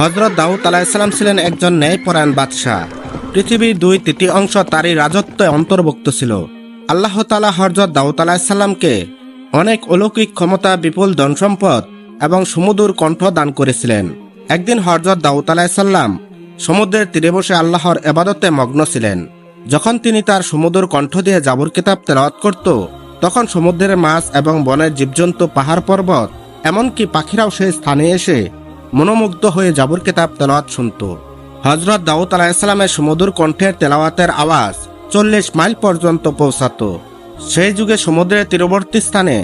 হজরত দাউদ আলাহিসাল্লাম ছিলেন একজন ন্যায়পরায়ণ বাদশাহ। পৃথিবীর দুই তৃতীয় অংশ তারই রাজত্বে অন্তর্ভুক্ত ছিল। আল্লাহ তালা হজরত দাউদ আলাহিসাল্লামকে অনেক অলৌকিক ক্ষমতা, বিপুল ধনসম্পদ এবং সমুদুর কণ্ঠ দান করেছিলেন। একদিন হজরত দাউদ আলাহিসাল্লাম সমুদ্রের তীরে বসে আল্লাহর এবাদতে মগ্ন ছিলেন। যখন তিনি তার সমুদ্র কণ্ঠ দিয়ে জাবুর কিতাব তেলাওয়াত করত, তখন সমুদ্রের মাছ এবং বনের জীবজন্তু, পাহাড় পর্বত, এমনকি পাখিরাও সেই স্থানে এসে মনোমুগ্ধ হয়ে জাবুর কিতাব তেলাওয়াত শুনত। হজরত দাউদ আলাহিসাল্লামের সমুদ্র কণ্ঠের তেলাওয়াতের আওয়াজ চল্লিশ মাইল পর্যন্ত পৌঁছাত। সেই যুগে সমুদ্রের তীরবর্তী স্থানে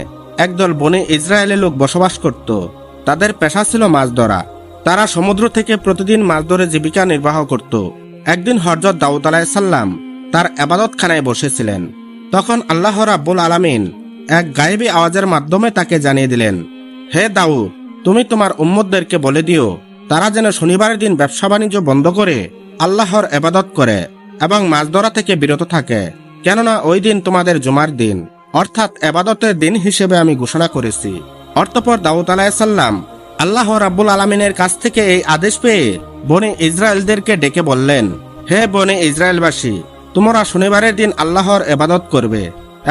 একদল বনে ইসরায়েলের লোক বসবাস করত। তাদের পেশা ছিল মাছ ধরা। তারা সমুদ্র থেকে প্রতিদিন মাছ ধরে জীবিকা নির্বাহ করত। একদিন হরজত দাউদ আলাহিসাল্লাম তার আবাদতখানায় বসেছিলেন। তখন আল্লাহ রাব্বুল আলামিন এক গায়েবী আওয়াজের মাধ্যমে তাকে জানিয়ে দিলেন, হে দাউদ তুমি তোমার উম্মদদেরকে বলে দিও, তারা যেন শনিবারের দিন ব্যবসা বাণিজ্য বন্ধ করে আল্লাহর এবাদত করে এবং মাছ ধরা থেকে বিরত থাকে। কেননা ওই দিন তোমাদের জুমার দিন, অর্থাৎ এবাদতের দিন হিসেবে আমি ঘোষণা করেছি। অর্থপর দাউদ আলাহিসাল্লাম আল্লাহ রাব্বুল আলমিনের কাছ থেকে এই আদেশ পেয়ে বনে ইসরায়েলদেরকে ডেকে বললেন, হে বনে ইসরায়েলবাসী তোমরা শনিবারের দিন আল্লাহর এবাদত করবে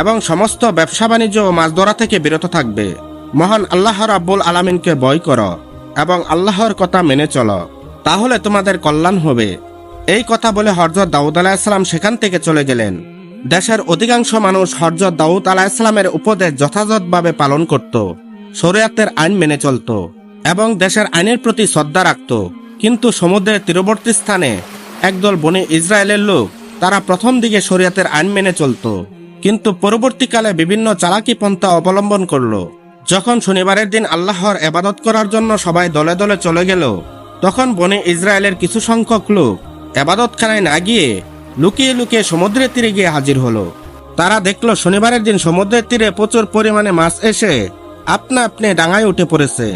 এবং সমস্ত ব্যবসা বাণিজ্য মাছ ধরা থেকে বিরত থাকবে। মহান আল্লাহ রাব্বুল আলমিনকে বয় করো এবং আল্লাহর কথা মেনে চলো। তাহলে তোমাদের কল্যাণ হবে। এই কথা বলে হরজত দাউদ আলাহিসাল্লাম সেখান থেকে চলে গেলেন। দেশের অধিকাংশ মানুষ হরজত দাউদ আলাহিসাল্লামের উপদেশ যথাযথভাবে পালন করত, শরিয়াতের আইন মেনে চলত এবং দেশের আইনের প্রতি শ্রদ্ধা রাখত। কিন্তু সমুদ্রের তীরবর্তী স্থানে একদল বনে ইসরায়েলের লোক, তারা প্রথম দিকে শরিয়াতের আইন মেনে চলত। কিন্তু পরবর্তীকালে বিভিন্ন চালাকি পন্থা অবলম্বন করল। যখন শনিবারের দিন আল্লাহর এবাদত করার জন্য সবাই দলে দলে চলে গেল, তখন বনে ইসরায়েলের কিছু সংখ্যক লোক এবাদতখানায় না গিয়ে লুকিয়ে লুকিয়ে সমুদ্রের তীরে গিয়ে হাজির হলো। তারা দেখল শনিবারের দিন সমুদ্রের তীরে প্রচুর পরিমাণে মাছ এসে আপনা আপনি ডাঙায় উঠে পড়েছে।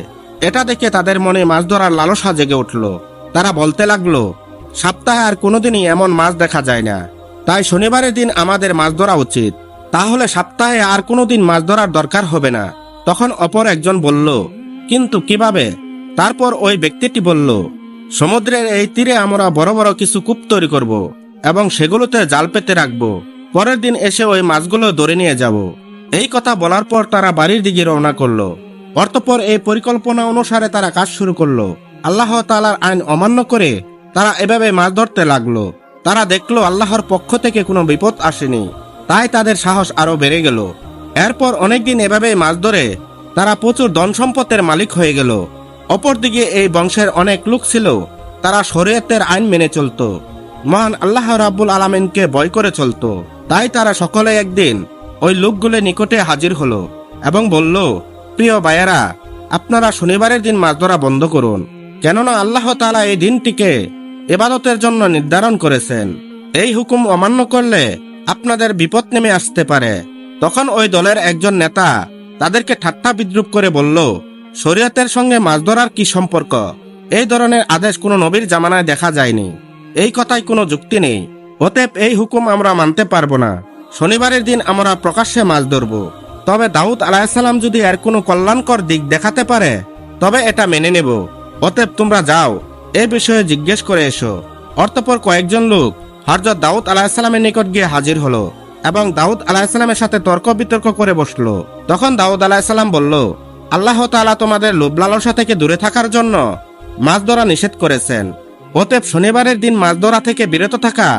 এটা দেখে তাদের মনে মাছ ধরার লালসা জেগে উঠল। তারা বলতে লাগল, সপ্তাহে আর কোনোদিনই এমন মাছ দেখা যায় না। তাই শনিবারের দিন আমাদের মাছ ধরা উচিত। তাহলে সপ্তাহে আর কোনোদিন মাছ ধরার দরকার হবে না। তখন অপর একজন বলল, কিন্তু কীভাবে? তারপর ওই ব্যক্তিটি বলল, সমুদ্রের এই তীরে আমরা বড় বড় কিছু কূপ তৈরি করব এবং সেগুলোতে জাল পেতে রাখব। পরের দিন এসে ওই মাছগুলো ধরে নিয়ে যাব। এই কথা বলার পর তারা বাড়ির দিকে রওনা করল। অর্থপর এই পরিকল্পনা অনুসারে তারা কাজ শুরু করল। আল্লাহ তালার আইন অমান্য করে তারা এভাবে মাছ ধরতে লাগল। তারা দেখল আল্লাহর পক্ষ থেকে কোনো বিপদ আসেনি। তাই তাদের সাহস আরও বেড়ে গেল। এরপর অনেকদিন এভাবেই মাছ ধরে তারা প্রচুর ধন সম্পদের মালিক হয়ে গেল। অপরদিকে এই বংশের অনেক লোক ছিল, তারা শরীয়তের আইন মেনে চলতো। মহান আল্লাহ রাব্বুল আলমিনকে ভয় করে চলতো। তাই তারা সকলে একদিন ওই লোকগুলো নিকটে হাজির হলো এবং বলল, প্রিয় বায়েরা আপনারা শনিবারের দিন মাছ ধরা বন্ধ করুন, কেননা আল্লাহ তাআলা এই দিনটিকে এবাদতের জন্য নির্ধারণ করেছেন। এই হুকুম অমান্য করলে আপনাদের বিপদ নেমে আসতে পারে। তখন ওই দলের একজন নেতা তাদেরকে ঠাট্টা বিদ্রুপ করে বলল, শরীয়তের সঙ্গে মাছ ধরার কি সম্পর্ক? এই ধরনের আদেশ কোনো নবীর জামানায় দেখা যায়নি। এই কথায় কোনো যুক্তি নেই। অতএব এই হুকুম আমরা মানতে পারব না। শনিবারের দিন আমরা প্রকাশ্যে মাছ ধরব। তবে দাউদ আলাহিসাল্লাম যদি এর কোনো কল্যাণকর দিক দেখাতে পারে, তবে এটা মেনে নেব। অতএব তোমরা যাও, এ বিষয়ে জিজ্ঞেস করে এসো। অর্থপর কয়েকজন লোক হরজত দাউদ আলাহিসাল্লামের নিকট গিয়ে হাজির হলো। এবং দাউদ আলাহিসাল্লামের সাথে তর্ক বিতর্ক করে বসল। তখন দাউদ আলাহিসাল্লাম বলল, আল্লাহ তাআলা তোমাদের লোভ লালসা থেকে দূরে থাকার জন্য মাছ ধরা নিষেধ করেছেন। অতএব শনিবারের দিন মাছ ধরা থেকে বিরত থাকা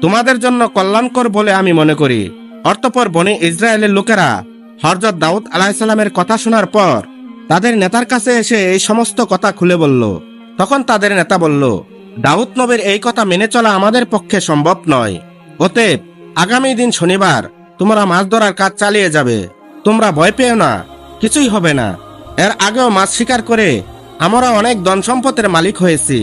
তোমাদের জন্য কল্যাণকর বলে আমি মনে করি। অর্থপর বনে ইসরায়েলের লোকেরা হরজত দাউদ আলাহিসাল্লামের কথা শোনার পর তাদের নেতার কাছে এসে এই সমস্ত কথা খুলে বলল। তখন তাদের নেতা বলল, দাউদ নবীর এই কথা মেনে চলা আমাদের পক্ষে সম্ভব নয়। অতএব আগামী দিন শনিবার তোমরা মাছ ধরার কাজ চালিয়ে যাবে। তোমরা ভয় পেও না, কিছুই হবে না। এর আগেও মাছ শিকার করে আমরা অনেক ধন সম্পদের মালিক হয়েছি।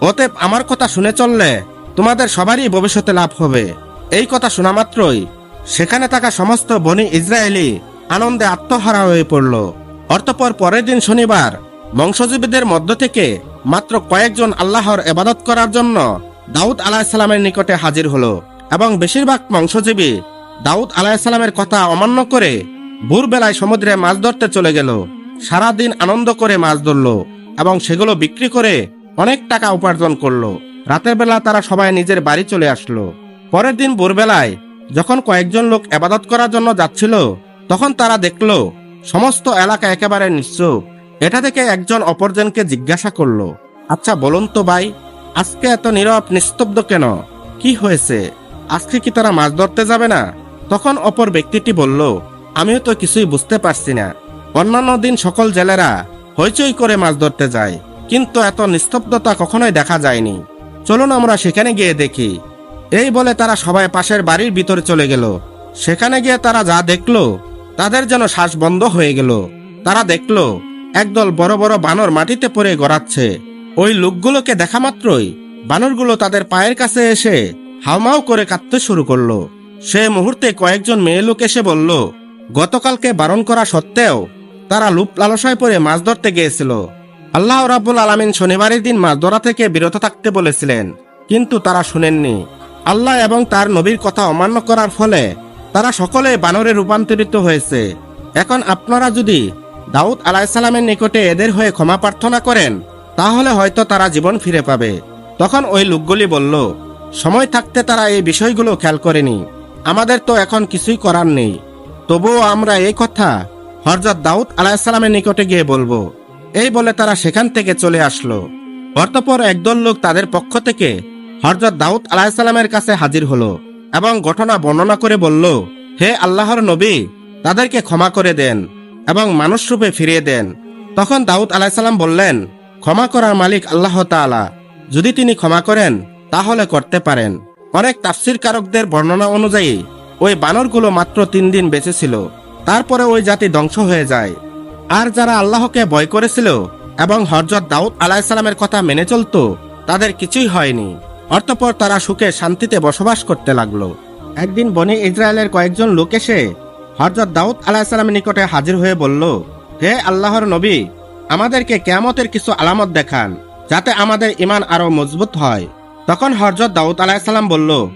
অতএব আমার কথা শুনে চললে তোমাদের সবারই ভবিষ্যতে লাভ হবে। এই কথা শোনা মাত্রই সেখানে থাকা সমস্ত বনি ইসরায়েলি আনন্দে আত্মহারা হয়ে পড়ল। অর্থপর পরের দিন শনিবার বংশজীবীদের মধ্য থেকে মাত্র কয়েকজন আল্লাহর এবাদত করার জন্য দাউদ আলাহিসাল্লামের নিকটে হাজির হলো। এবং বেশিরভাগ বংশজীবী দাউদ আলাহিসাল্লামের কথা অমান্য করে ভোরবেলায় সমুদ্রে মাছ ধরতে চলে গেল। সারাদিন আনন্দ করে মাছ ধরলো এবং সেগুলো বিক্রি করে অনেক টাকা উপার্জন করল। রাতের বেলা তারা সবাই নিজের বাড়ি চলে আসলো। পরের দিন ভোরবেলায় যখন কয়েকজন লোক আবাদত করার জন্য যাচ্ছিল, তখন তারা দেখল, সমস্ত এলাকা একেবারে নিশ্চুপ। এটা থেকে একজন অপরজনকে জিজ্ঞাসা করল আচ্ছা বলুন তো ভাই, আজকে এত নীরব, নিস্তব্ধ কেন? কি হয়েছে? আজকে কি তারা মাছ ধরতে যাবে না? তখন অপর ব্যক্তিটি বলল, আমিও তো কিছুই বুঝতে পারছি না। অন্যান্য দিন সকল জেলেরা হইচই করে মাছ ধরতে যায়, কিন্তু এত নিস্তব্ধতা কখনোই দেখা যায়নি। চলুন আমরা সেখানে গিয়ে দেখি। এই বলে তারা সবাই পাশের বাড়ির ভিতরে চলে গেল। সেখানে গিয়ে তারা যা দেখল, তাদের যেন শ্বাস বন্ধ হয়ে গেল। তারা দেখল, একদল বড় বড় বানর মাটিতে পড়ে গড়াচ্ছে। ওই লোকগুলোকে দেখা মাত্রই বানরগুলো তাদের পায়ের কাছে এসে হাউমাউ করে কাঁদতে শুরু করল। সে মুহূর্তে কয়েকজন মেয়ে লোক এসে বলল, গতকালকে বারণ করা সত্ত্বেও তারা লুপ লালসায় পরে মাছ ধরতে গিয়েছিল। আল্লাহ রাব্বুল আলামিন শনিবারের দিন মাছ ধরা থেকে বিরত থাকতে বলেছিলেন, কিন্তু তারা শুনেননি। আল্লাহ এবং তার নবীর কথা অমান্য করার ফলে তারা সকলে বানরে রূপান্তরিত হয়েছে। এখন আপনারা যদি দাউদ আলাইসালামের নিকটে এদের হয়ে ক্ষমা প্রার্থনা করেন, তাহলে হয়তো তারা জীবন ফিরে পাবে। তখন ওই লোকগুলি বলল সময় থাকতে তারা এই বিষয়গুলো খেয়াল করেনি। আমাদের তো এখন কিছুই করার নেই। তবুও আমরা এই কথা হরজত দাউদ আলাইসালামের নিকটে গিয়ে বলব। এই বলে তারা সেখান থেকে চলে আসলো। অর্থপর একদল লোক তাদের পক্ষ থেকে হরজত দাউদ আলাহিসাল্লামের কাছে হাজির হলো এবং ঘটনা বর্ণনা করে বলল, হে আল্লাহর নবী, তাদেরকে ক্ষমা করে দেন এবং মানুষ রূপে ফিরিয়ে দেন। তখন দাউদ আলাহিসাল্লাম বললেন, ক্ষমা করার মালিক আল্লাহ তাআলা। যদি তিনি ক্ষমা করেন তাহলে করতে পারেন। অনেক তাফসির কারকদের বর্ণনা অনুযায়ী, ওই বানরগুলো মাত্র তিন দিন বেঁচে ছিল। তারপরে ওই জাতি ধ্বংস হয়ে যায়। আর যারা আল্লাহকে ভয় করেছিল এবং হরজত দাউদ আলাহিসাল্লামের কথা মেনে চলত, তাদের কিছুই হয়নি। অর্থপর তারা সুখে শান্তিতে বসবাস করতে লাগল। একদিন বনি ইসরায়েলের কয়েকজন লোক এসে হরজত দাউদ আলাহিসাল্লামের নিকটে হাজির হয়ে বলল, হে আল্লাহর নবী, আমাদেরকে কেয়ামতের কিছু আলামত দেখান, যাতে আমাদের ইমান আরও মজবুত হয়। তখন হরজত দাউদ আলাহিসাল্লাম বলল,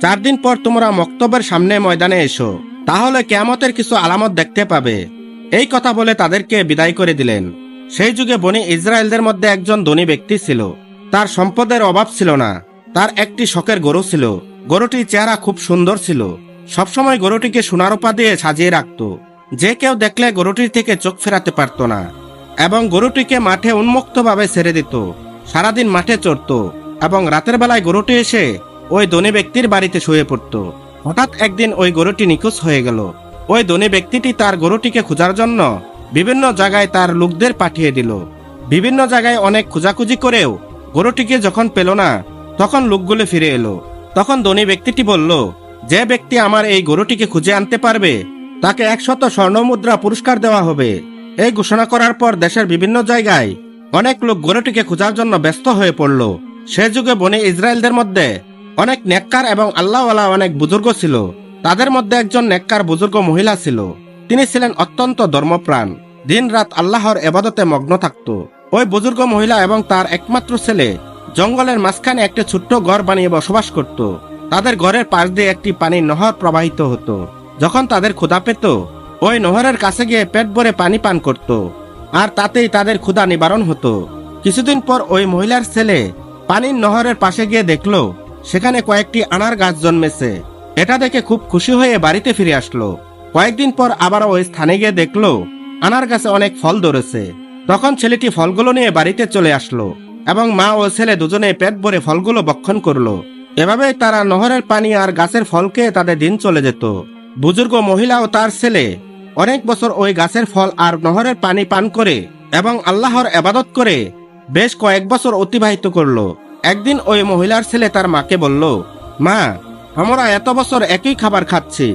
চার দিন পর তোমরা মক্তবের সামনে ময়দানে এসো, তাহলে কেয়ামতের কিছু আলামত দেখতে পাবে। এই কথা বলে তাদেরকে বিদায় করে দিলেন। সেই যুগে বনি ইসরায়েলদের মধ্যে একজন ধনী ব্যক্তি ছিল। তার সম্পদের অভাব ছিল না। তার একটি শখের গরু ছিল। গরুটির চেহারা খুব সুন্দর ছিল। সবসময় গরুটিকে সোনারোপা দিয়ে সাজিয়ে রাখত। যে কেউ দেখলে গরুটির থেকে চোখ ফেরাতে পারত না। এবং গরুটিকে মাঠে উন্মুক্তভাবে ছেড়ে দিত। সারাদিন মাঠে চড়ত। এবং রাতের বেলায় গরুটি এসে ওই ধনী ব্যক্তির বাড়িতে শুয়ে পড়ত। হঠাৎ একদিন ওই গরুটি নিখোঁজ হয়ে গেল। ওই ধনী ব্যক্তিটি তার গরুটিকে খোঁজার জন্য বিভিন্ন জায়গায় তার লোকদের পাঠিয়ে দিল। বিভিন্ন জায়গায় অনেক খোঁজাখুঁজি করেও গরুটিকে যখন পেল না, তখন লোকগুলো ফিরে এলো। তখন ধনী ব্যক্তিটি বলল, যে ব্যক্তি আমার এই গরুটিকে খুঁজে আনতে পারবে, তাকে একশত স্বর্ণমুদ্রা পুরস্কার দেওয়া হবে। এই ঘোষণা করার পর দেশের বিভিন্ন জায়গায় অনেক লোক গরুটিকে খোঁজার জন্য ব্যস্ত হয়ে পড়ল। সে যুগে বনে ইসরায়েলদের মধ্যে অনেক নেককার এবং আল্লাহওয়ালা অনেক বুজুর্গ ছিল। তাদের মধ্যে একজন নেককার বুজুর্গ মহিলা ছিল। তিনি ছিলেন অত্যন্ত ধর্মপ্রাণ। দিন রাত আল্লাহর এবাদতে মগ্ন থাকত। ওই বুজুর্গ মহিলা এবং তার একমাত্র ছেলে জঙ্গলের মাঝখানে একটি ছোট্ট ঘর বানিয়ে বসবাস করত। তাদের ঘরের পাশ দিয়ে একটি পানির নহর প্রবাহিত হতো। যখন তাদের ক্ষুধা পেত, ওই নহরের কাছে গিয়ে পেট ভরে পানি পান করত। আর তাতেই তাদের ক্ষুধা নিবারণ হতো। কিছুদিন পর ওই মহিলার ছেলে পানির নহরের পাশে গিয়ে দেখল, সেখানে কয়েকটি আনার গাছ জন্মেছে। এটা দেখে খুব খুশি হয়ে বাড়িতে ফিরে আসলো। কয়েকদিন পর আবার ওই স্থানে গিয়ে দেখল, আনার গাছে অনেক ফল ধরেছে। তখন ছেলেটি ফলগুলো নিয়ে বাড়িতে চলে আসলো এবং মা ও ছেলে দুজনে পেট ভরে ফলগুলো বক্ষণ করল। এভাবেই তারা নহরের পানি আর গাছের ফল খেয়ে তাদের দিন চলে যেত। বুজুর্গ মহিলা ও তার ছেলে অনেক বছর ওই গাছের ফল আর নহরের পানি পান করে এবং আল্লাহর এবাদত করে বেশ কয়েক বছর অতিবাহিত করল। একদিন ওই মহিলার ছেলে তার মাকে বলল, মা, আমরা এত বছর একই খাবার খাচ্ছি।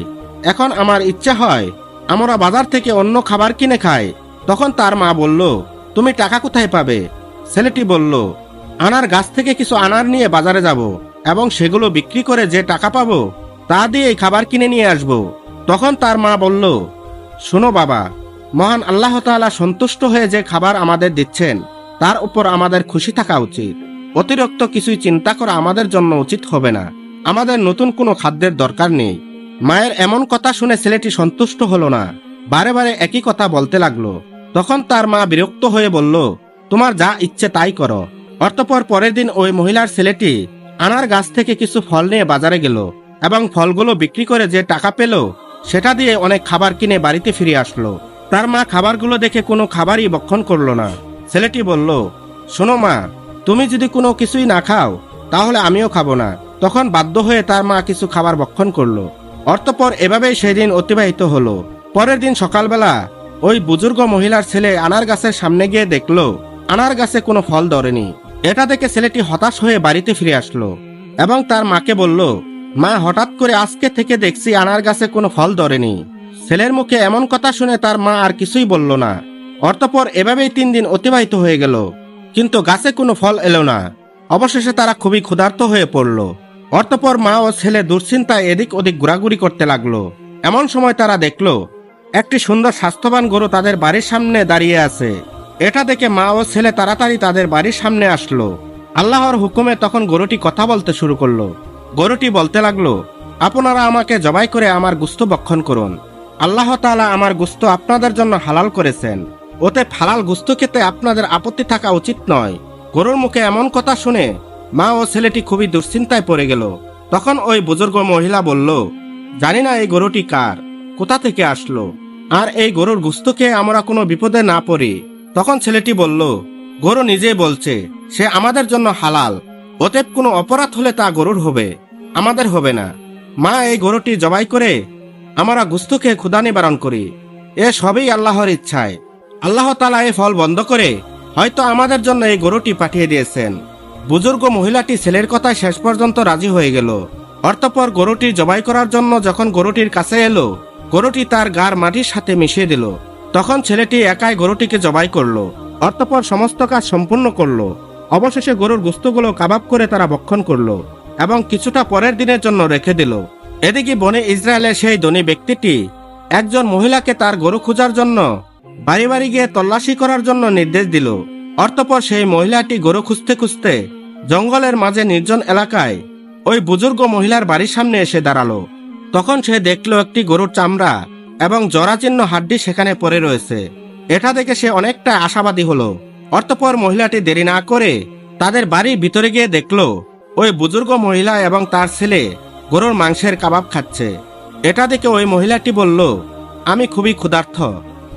এখন আমার ইচ্ছা হয় আমরা বাজার থেকে অন্য খাবার কিনে খাই। তখন তার মা বলল, তুমি টাকা কোথায় পাবে? ছেলেটি বলল, আনার গাছ থেকে কিছু আনার নিয়ে বাজারে যাব এবং সেগুলো বিক্রি করে যে টাকা পাবো, তা দিয়ে খাবার কিনে নিয়ে আসব। তখন তার মা বলল, শোনো বাবা, মহান আল্লাহ তাআলা সন্তুষ্ট হয়ে যে খাবার আমাদের দিচ্ছেন তার উপর আমাদের খুশি থাকা উচিত। অতিরিক্ত কিছুই চিন্তা করা আমাদের জন্য উচিত হবে না। আমাদের নতুন কোনো খাদ্যের দরকার নেই। মায়ের এমন কথা শুনে ছেলেটি সন্তুষ্ট হলো না। বারে বারে একই কথা বলতে লাগল। তখন তার মা বিরক্ত হয়ে বলল, তোমার যা ইচ্ছে তাই করো। অর্তপর পরের দিন ওই মহিলার ছেলেটি আনার গাছ থেকে কিছু ফল নিয়ে বাজারে গেল এবং ফলগুলো বিক্রি করে যে টাকা পেল, সেটা দিয়ে অনেক খাবার কিনে বাড়িতে ফিরে আসলো। তার মা খাবারগুলো দেখে কোনো খাবারই বক্ষণ করল না। ছেলেটি বলল, শোনো মা, তুমি যদি কোনো কিছুই না খাও, তাহলে আমিও খাব না। তখন বাধ্য হয়ে তার মা কিছু খাবার বক্ষণ করল। অর্থপর এভাবেই সেদিন অতিবাহিত হলো। পরের দিন সকালবেলা ওই বুজুর্গ মহিলার ছেলে আনার গাছের সামনে গিয়ে দেখল আনার গাছে কোনো ফল ধরেনি। এটা দেখে ছেলেটি হতাশ হয়ে বাড়িতে ফিরে আসলো এবং তার মাকে বলল, মা, হঠাৎ করে আজকে থেকে দেখছি আনার গাছে কোনো ফল ধরেনি। ছেলের মুখে এমন কথা শুনে তার মা আর কিছুই বলল না। অর্থপর এভাবেই তিন দিন অতিবাহিত হয়ে গেল। কিন্তু গাছে কোনো ফল এলো না। অবশেষে তারা খুবই ক্ষুধার্ত হয়ে পড়ল। অর্থপর মা ও ছেলে দুশ্চিন্তায় এদিক ওদিক ঘোরাঘুরি করতে লাগল। এমন সময় তারা দেখল, একটি সুন্দর স্বাস্থ্যবান গরু তাদের বাড়ির সামনে দাঁড়িয়ে আছে। এটা দেখে মা ও ছেলে তাড়াতাড়ি তাদের বাড়ির সামনে আসলো। আল্লাহর হুকুমে তখন গরুটি কথা বলতে শুরু করল। গরুটি বলতে লাগল, আপনারা আমাকে জবাই করে আমার গুস্ত বক্ষণ করুন। আল্লাহ তাআলা আমার গুস্ত আপনাদের জন্য হালাল করেছেন। ওতে হালাল গুস্ত খেতে আপনাদের আপত্তি থাকা উচিত নয়। গরুর মুখে এমন কথা শুনে মা ও ছেলেটি খুবই দুশ্চিন্তায় পড়ে গেল। তখন ওই বুজুর্গ মহিলা বলল, জানি না এই গরুটি কার, কোথা থেকে আসলো? আর এই গরুর গুস্তকে আমরা কোনো বিপদে না পড়ি। তখন ছেলেটি বলল, গরু নিজেই বলছে, সে আমাদের জন্য হালাল। অতএব কোনো অপরাধ হলে তা গরুর হবে, আমাদের হবে না। মা, এই গরুটি জবাই করে আমরা গুস্তকে ক্ষুদা নিবারণ করি। এ সবই আল্লাহর ইচ্ছায়। আল্লাহ তালা এই ফল বন্ধ করে হয়তো আমাদের জন্য এই গরুটি পাঠিয়ে দিয়েছেন। বুজুর্গ মহিলাটি ছেলের কথায় শেষ পর্যন্ত রাজি হয়ে গেল। অর্থপর গরুটি জবাই করার জন্য যখন গরুটির কাছে এলো, গরুটি তার গার মাটির সাথে মিশিয়ে দিল। তখন ছেলেটি একাই গরুটিকে জবাই করল। অর্থপর সমস্ত কাজ সম্পূর্ণ করল। অবশেষে গরুর গুস্তগুলো কাবাব করে তারা ভক্ষণ করল এবং কিছুটা পরের দিনের জন্য রেখে দিল। এদিকে বনে ইসরায়েলের সেই ধনী ব্যক্তিটি একজন মহিলাকে তার গরু খোঁজার জন্য বাড়ি বাড়ি গিয়ে তল্লাশি করার জন্য নির্দেশ দিল। অর্থপর সেই মহিলাটি গরু খুঁজতে খুঁজতে জঙ্গলের মাঝে নির্জন এলাকায় ওই বুজুর্গ মহিলার বাড়ির সামনে এসে দাঁড়াল। তখন সে দেখল একটি গরুর চামড়া এবং জরাচিহ্ন হাড্ডি সেখানে পড়ে রয়েছে। এটা দেখে সে অনেকটা আশাবাদী হলো। অর্থপর মহিলাটি দেরি না করে তাদের বাড়ির ভিতরে গিয়ে দেখল ওই বুজুর্গ মহিলা এবং তার ছেলে গরুর মাংসের কাবাব খাচ্ছে। এটা দেখে ওই মহিলাটি বলল, আমি খুবই ক্ষুধার্থ।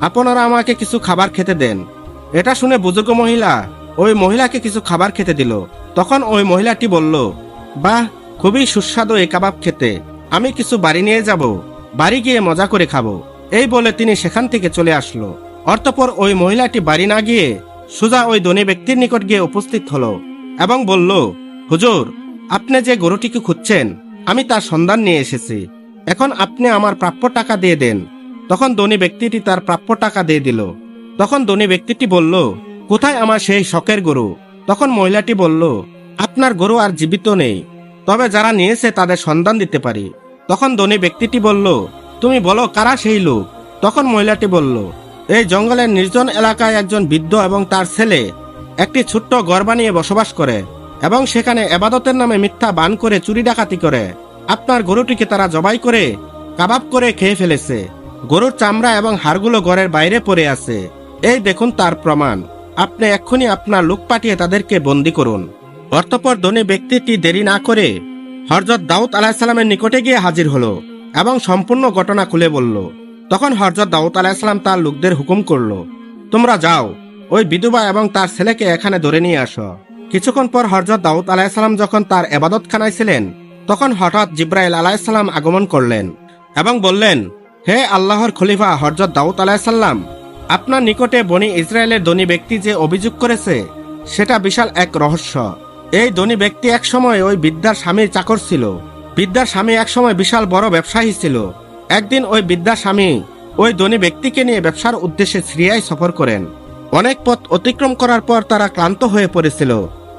আপনারা আমাকে কিছু খাবার খেতে দেন। এটা শুনে বুজুর্গ মহিলা ওই মহিলাকে কিছু খাবার খেতে দিল। তখন ওই মহিলাটি বলল, বাহ, খুবই সুস্বাদু এই কাবাব খেতে। আমি কিছু বাড়ি নিয়ে যাব, বাড়ি গিয়ে মজা করে খাব। এই বলে তিনি সেখান থেকে চলে আসলো। অর্থপর ওই মহিলাটি বাড়ি না গিয়ে সুজা ওই ধনী ব্যক্তির নিকট গিয়ে উপস্থিত হলো এবং বলল, হুজুর, আপনি যে গরুটিকে খুঁজছেন, আমি তার সন্ধান নিয়ে এসেছি। এখন আপনি আমার প্রাপ্য টাকা দিয়ে দেন। তখন ধনী ব্যক্তিটি তার প্রাপ্য টাকা দিয়ে দিল। তখন ধনী ব্যক্তিটি বলল, কোথায় আমার সেই শখের গরু? তখন মহিলাটি বলল, আপনার গরু আর জীবিত নেই, তবে যারা নিয়েছে তাদের সন্ধান দিতে পারি। তখন ধনী ব্যক্তিটি বলল, তুমি বলো কারা সেই লোক? তখন মহিলাটি বলল, এই জঙ্গলের নির্জন এলাকায় একজন বৃদ্ধ এবং তার ছেলে একটি ছোট্ট ঘর বানিয়ে বসবাস করে এবং সেখানে এবাদতের নামে মিথ্যা বান করে চুরি ডাকাতি করে। আপনার গরুটিকে তারা জবাই করে, কাবাব করে খেয়ে ফেলেছে। গরুর চামড়া এবং হাড়গুলো ঘরের বাইরে পড়ে আছে। এই দেখুন তার প্রমাণ। আপনি এক্ষুনি আপনার লোক পাঠিয়ে তাদেরকে বন্দি করুন। অর্থপর ধনী ব্যক্তিটি দেরি না করে হরজত দাউদ আলাহিসাল্লামের নিকটে গিয়ে হাজির হলো এবং সম্পূর্ণ ঘটনা খুলে বলল। তখন হরজত দাউদ আলাহিসাল্লাম তার লোকদের হুকুম করল, তোমরা যাও, ওই বিধবা এবং তার ছেলেকে এখানে ধরে নিয়ে আসো। কিছুক্ষণ পর হরজত দাউদ আলাহিসাল্লাম যখন তার এবাদতখানায় ছিলেন, তখন হঠাৎ জিব্রাইল আলাহিসাল্লাম আগমন করলেন এবং বললেন হে আল্লাহর খলিফা হরজত দাউদ আলাহিসাল্লাম আপনার নিকটে বনি ইসরায়েলের ধনী ব্যক্তি যে অভিযোগ করেছে, সেটা বিশাল এক রহস্য। এই ধনী ব্যক্তি এক সময় ওই বিদ্যার স্বামীর চাকর ছিল। বিদ্যার স্বামী এক সময় বিশাল বড় ব্যবসায়ী ছিল। একদিন ওই বিদ্যার স্বামী ওই ধনী ব্যক্তিকে নিয়ে ব্যবসার উদ্দেশ্যে সিরিয়ায় সফর করেন। অনেক পথ অতিক্রম করার পর তারা ক্লান্ত হয়ে পড়েছিল।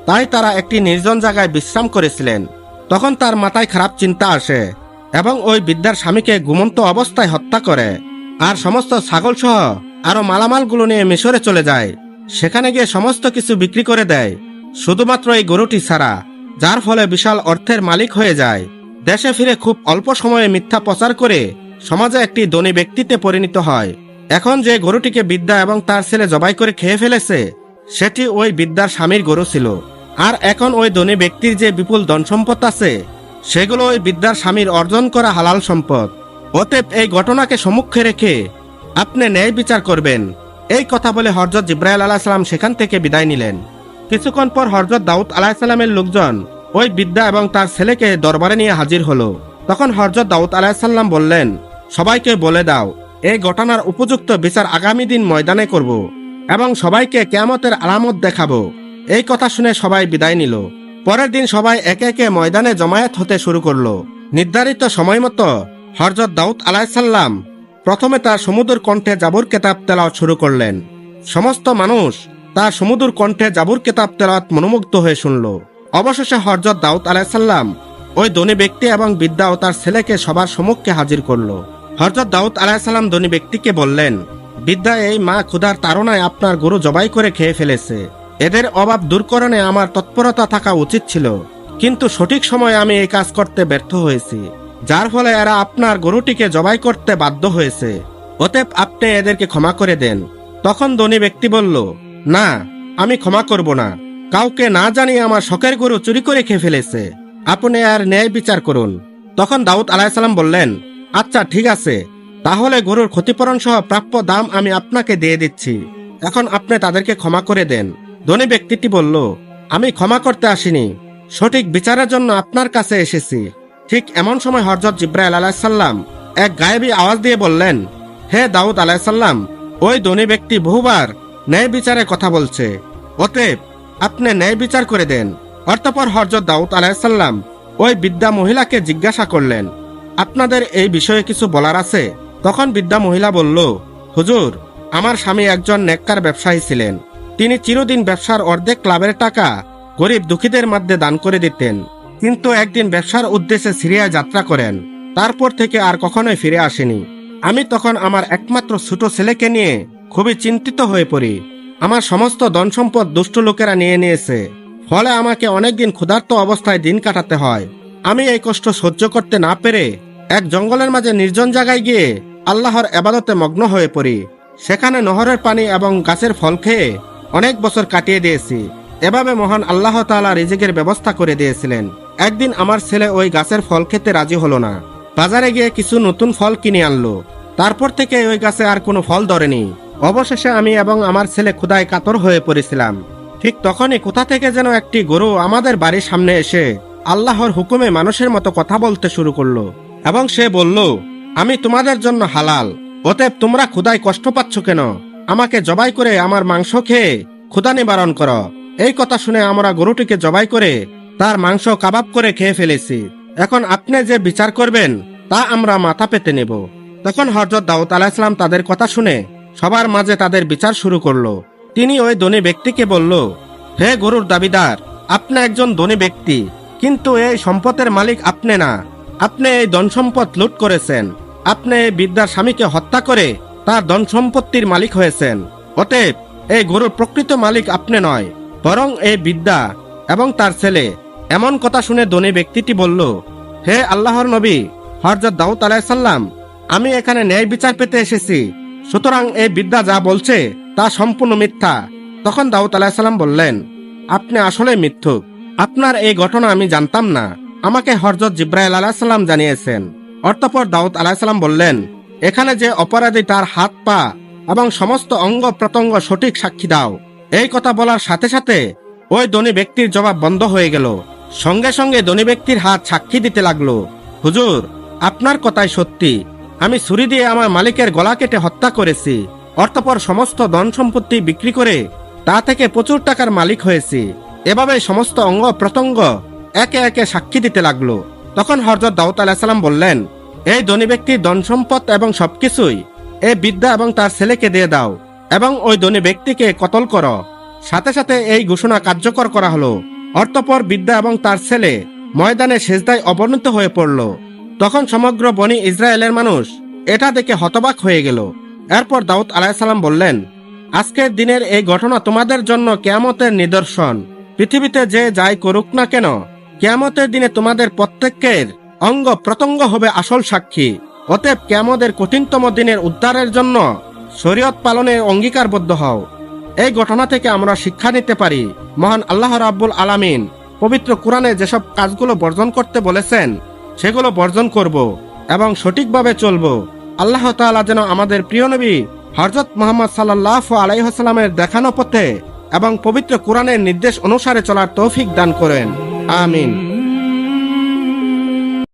তাই তারা একটি নির্জন জায়গায় বিশ্রাম করেছিলেন। তখন তার মাথায় খারাপ চিন্তা আসে। এবং ওই বিদ্যার স্বামীকে ঘুমন্ত অবস্থায় হত্যা করে। আর সমস্ত ছাগল সহ আরও মালামালগুলো নিয়ে মিশরে চলে যায়। সেখানে গিয়ে সমস্ত কিছু বিক্রি করে দেয়। শুধুমাত্র এই গরুটি ছাড়া, যার ফলে বিশাল অর্থের মালিক হয়ে যায়। দেশে ফিরে খুব অল্প সময়ে মিথ্যা প্রচার করে সমাজে একটি ধনী ব্যক্তিতে পরিণত হয়। এখন যে গরুটিকে বিদ্যা এবং তার ছেলে জবাই করে খেয়ে ফেলেছে, সেটি ওই বিদ্যার স্বামীর গরু ছিল। আর এখন ওই ধনী ব্যক্তির যে বিপুল ধন সম্পদ আছে সেগুলো ওই বিদ্যার স্বামীর অর্জন করা হালাল সম্পদ। অতএব এই ঘটনাকে সম্মুখে রেখে আপনি ন্যায় বিচার করবেন। এই কথা বলে হরজত জিব্রাইল আলাহ সাল্লাম সেখান থেকে বিদায় নিলেন। কিছুক্ষণ পর হরজত দাউদ আলাহ সাল্লামের লোকজন ওই বিদ্যা এবং তার ছেলেকে দরবারে নিয়ে হাজির হলো। তখন হরজত দাউদ আলাহ সাল্লাম বললেন, সবাইকে বলে দাও, এই ঘটনার উপযুক্ত বিচার আগামী দিন ময়দানে করব এবং সবাইকে কেয়ামতের আলামত দেখাবো। এই কথা শুনে সবাই বিদায় নিল। পরের দিন সবাই একে একে ময়দানে জমায়েত হতে শুরু করল। নির্ধারিত সময় মতো হরজত দাউদ আলাহিসাল্লাম প্রথমে তার সমুদ্র কণ্ঠে জাবুর কেতাব তেলাওয়াত শুরু করলেন। সমস্ত মানুষ তার সমুদ্র কণ্ঠে জাবুর কেতাব তেলাওয়াত মনোমুগ্ধ হয়ে শুনল। অবশেষে হরজত দাউদ আলাহিসাল্লাম ওই ধনী ব্যক্তি এবং বিদ্যা ও তার ছেলেকে সবার সম্মুখে হাজির করল। হরজত দাউদ আলাহিসাল্লাম ধনী ব্যক্তিকে বললেন বিদ্যা এই মা ক্ষুধার তাড়নায় আপনার গরু জবাই করে খেয়ে ফেলেছে। এদের অভাব দূরকরণে আমার তৎপরতা থাকা উচিত ছিল। কিন্তু সঠিক সময়ে আমি এই কাজ করতে ব্যর্থ হয়েছি, যার ফলে এরা আপনার গরুটিকে জবাই করতে বাধ্য হয়েছে। অতএব আপনি এদেরকে ক্ষমা করে দেন। তখন ধনী ব্যক্তি বলল, না, আমি ক্ষমা করব না। কাউকে না জানিয়ে আমার শখের গরু চুরি করে খেয়ে ফেলেছে। আপনি আর ন্যায় বিচার করুন। তখন দাউদ আলাহিসাল্লাম বললেন আচ্ছা ঠিক আছে। তাহলে গরুর ক্ষতিপূরণ সহ প্রাপ্য দাম আমি আপনাকে দিয়ে দিচ্ছি। এখন আপনি তাদেরকে ক্ষমা করে দেন। ধনী ব্যক্তিটি বলল, আমি ক্ষমা করতে আসিনি। সঠিক বিচারের জন্য আপনার কাছে এসেছি। ঠিক এমন সময় হরজত জিব্রাইল আলাহিসাল্লাম এক গায়েবী আওয়াজ দিয়ে বললেন, হে দাউদ আলাহিসাল্লাম ওই ধনী ব্যক্তি বহুবার ন্যায় বিচারে কথা বলছে। অতএব আপনি ন্যায় বিচার করে দেন। অর্থপর হরজত দাউদ আলাহিসাল্লাম ওই বিদ্যা মহিলাকে জিজ্ঞাসা করলেন, আপনাদের এই বিষয়ে কিছু বলার আছে? তখন বিদ্যা মহিলা বলল, হুজুর, আমার স্বামী একজন নেককার ব্যবসায়ী ছিলেন। তিনি চিরদিন ব্যবসার অর্ধেক ক্লাবের টাকা গরিব দুঃখীদের মধ্যে দান করে দিতেন। কিন্তু একদিন ব্যবসার উদ্দেশ্যে সিরিয়ায় যাত্রা করেন। তারপর থেকে আর কখনোই ফিরে আসেনি। আমি তখন আমার একমাত্র ছোট ছেলেকে নিয়ে খুবই চিন্তিত হয়ে পড়ি। আমার সমস্ত ধন সম্পদ দুষ্ট লোকেরা নিয়ে নিয়েছে। ফলে আমাকে অনেকদিন ক্ষুধার্ত অবস্থায় দিন কাটাতে হয়। আমি এই কষ্ট সহ্য করতে না পেরে এক জঙ্গলের মাঝে নির্জন জায়গায় গিয়ে আল্লাহর এবাদতে মগ্ন হয়ে পড়ি। সেখানে নহরের পানি এবং গাছের ফল খেয়ে অনেক বছর কাটিয়ে দিয়েছি। এভাবে মহান আল্লাহ তাআলা রিজিকের ব্যবস্থা করে দিয়েছিলেন। একদিন আমার ছেলে ওই গাছের ফল খেতে রাজি হলো না। বাজারে গিয়ে কিছু নতুন ফল কিনে আনলো। তারপর থেকে ওই গাছে আর কোনো ফল ধরেনি। অবশেষে আমি এবং আমার ছেলে ক্ষুদায় কাতর হয়ে পড়েছিলাম। ঠিক তখনই কোথা থেকে যেন একটি গরু আমাদের বাড়ির সামনে এসে আল্লাহর হুকুমে মানুষের মতো কথা বলতে শুরু করল এবং সে বলল, আমি তোমাদের জন্য হালাল, অতএব তোমরা ক্ষুদায় কষ্ট পাচ্ছ কেন? আমাকে জবাই করে আমার মাংস খেয়ে ক্ষুদা নিবারণ কর। এই কথা শুনে আমরা গরুটিকে জবাই করে তার মাংস কাবাব করে খেয়ে ফেলেছি। এখন আপনি যে বিচার করবেন, তা আমরা মাথা পেতে নেব। তখন হরজত দাউদ আলাহিসাম তাদের কথা শুনে সবার মাঝে তাদের বিচার শুরু করল। তিনি ওই ধনী ব্যক্তিকে বলল, হে গরুর দাবিদার, আপনি একজন ধনী ব্যক্তি, কিন্তু এই সম্পদের মালিক আপনি না। আপনি এই ধন সম্পদ লুট করেছেন। আপনি এই বিদ্যার স্বামীকে হত্যা করে তার ধন সম্পত্তির মালিক হয়েছেন। অতএব, এই গরুর প্রকৃত মালিক আপনি নয়, বরং এই বিদ্যা এবং তার ছেলে। এমন কথা শুনে ধনী ব্যক্তিটি বলল, হে আল্লাহর নবী হরজত দাউদ আলাইসাল্লাম আমি এখানে ন্যায় বিচার পেতে এসেছি। সুতরাং এই বিদ্যা যা বলছে, তা সম্পূর্ণ মিথ্যা। তখন দাউদ আলাহিসাল্লাম বললেন, আপনি আসলে মিথ্যুক। আপনার এই ঘটনা আমি জানতাম না। আমাকে হরজত জিব্রাইল আলাহিসাল্লাম জানিয়েছেন। অর্থপর দাউদ আলাহিসাল্লাম বললেন এখানে যে অপরাধী তার হাত পা এবং সমস্ত অঙ্গ প্রত্যঙ্গ সঠিক সাক্ষী দাও। এই কথা বলার সাথে সাথে ওই ধনী ব্যক্তির জবাব বন্ধ হয়ে গেল। সঙ্গে সঙ্গে ধনী ব্যক্তির হাত সাক্ষী দিতে লাগল। হুজুর, আপনার কথাই সত্যি। আমি ছুরি দিয়ে আমার মালিকের গলা কেটে হত্যা করেছি। অর্থপর সমস্ত ধন সম্পত্তি বিক্রি করে তা থেকে প্রচুর টাকার মালিক হয়েছি। এভাবে সমস্ত অঙ্গ প্রত্যঙ্গ একে একে সাক্ষী দিতে লাগল। তখন হরজত দাউদ আলাহিসাল্লাম বললেন এই ধনী ব্যক্তির ধন সম্পদ এবং সবকিছুই এই বিদ্যা এবং তার ছেলেকে দিয়ে দাও, এবং ওই ধনী ব্যক্তিকে কতল করো। সাথে সাথে এই ঘোষণা কার্যকর করা হলো। অর্থপর বিদ্যা এবং তার ছেলে ময়দানে সেজদায় অবনত হয়ে পড়ল। তখন সমগ্র বনি ইসরায়েলের মানুষ এটা দেখে হতবাক হয়ে গেল। এরপর দাউদ আলাহিসাল্লাম বললেন, আজকের দিনের এই ঘটনা তোমাদের জন্য কেয়ামতের নিদর্শন। পৃথিবীতে যে যাই করুক না কেন, কেয়ামতের দিনে তোমাদের প্রত্যেকের অঙ্গ প্রত্যঙ্গ হবে আসল সাক্ষী। অতএব কেমদের কঠিনতম দিনের উদ্ধারের জন্য শরীয়ত পালনে অঙ্গীকারবদ্ধ হও। এই ঘটনা থেকে আমরা শিক্ষা নিতে পারি, মহান আল্লাহ রাব্বুল আলামিন পবিত্র কোরআনে যেসব কাজগুলো বর্জন করতে বলেছেন, সেগুলো বর্জন করব এবং সঠিকভাবে চলব। আল্লাহ তাআলা যেন আমাদের প্রিয় নবী হরজত মোহাম্মদ সাল্লাহ আলাইহাসাল্লামের দেখানো পথে এবং পবিত্র কোরআনের নির্দেশ অনুসারে চলার তৌফিক দান করেন। আমিন।